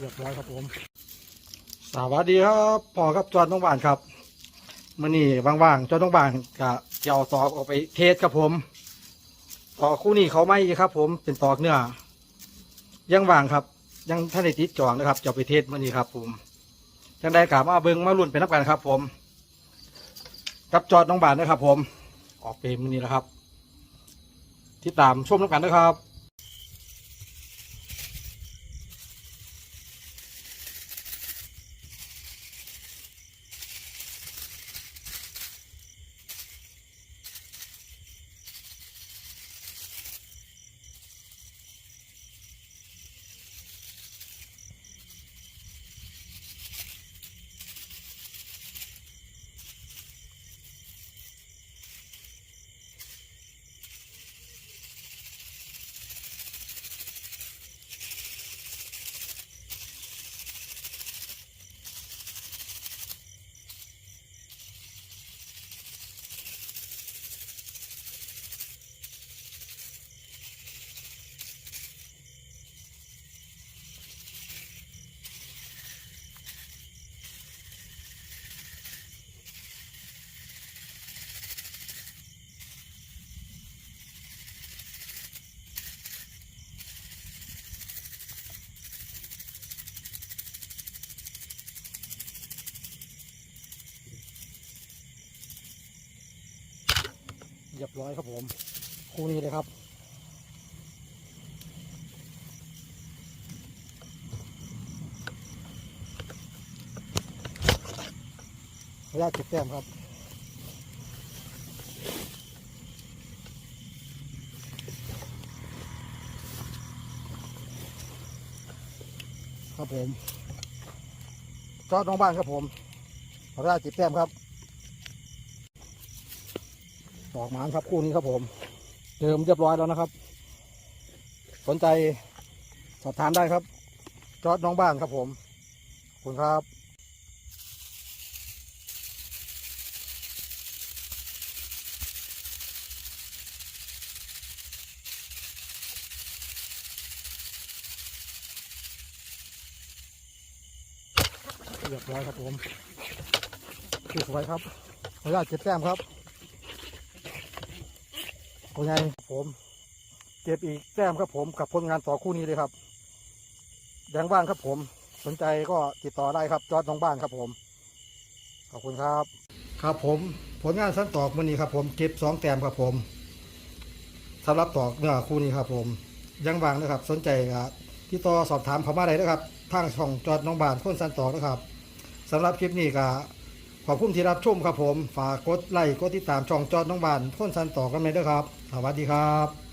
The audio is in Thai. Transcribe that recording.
เรียบร้อยครับผม สวัสดีครับพ่อครับจอดน้องบ้านครับมื่อนี้ว่างๆจอดน้องบ้านก็จะเอาตอกออกไปเทสครับผมตอกคู่นี้เขาไม่ครับ ผมเป็นตอกเนื้อยังว่างครับ ยังท่านได้ติดจองนะครับจะเอาไปเทสมื่อนี้ครับ ผมจังได้กลับมาเบิ้งมาลุ่นไปนับกันครับ ผมกับจอดน้องบ้านนะครับ ผม ออกไปมื่อนี้แล้วครับติดตามชมนับกันนะครับ เรียบร้อยครับผม คู่นี้เลยครับขออนุญาตเก็บแต้มครับครับผมจอดน้องบ้านครับผมขออนุญาตเก็บแต้มครับ ดอกหมานครับคู่นี้ครับผม เดิมเรียบร้อยแล้วนะครับ สนใจสอบถามได้ครับ จอดน้องบ้านครับผมขอบคุณครับเรียบร้อยครับผมสวยครับขออนุญาตเก็บแต้มครับ ผลงานผมเก็บอีกแต้มครับผมกับผลงานต่อคู่นี้เลยครับแดงบ้านครับผม สนใจก็ติดต่อได้ครับจอดน้องบ้านครับผม ขอบคุณครับ ครับผมผลงานสั้นตอกมื่อนี้ครับผมเก็บสองแต้มครับผมสำหรับตอกเนื้อคู่นี้ครับผมยังบางนะครับ สนใจก็ที่ต่อสอบถามเขามาได้นะครับทางช่องจอดน้องบ้านคนสั้นตอกนะครับสำหรับคลิปนี้ก็ ขอบคุณที่รับชมครับผม ฝากกดไลค์กดติดตามช่องจอดน้องบานพ่นสันต่อกันเลยด้วยครับ สวัสดีครับ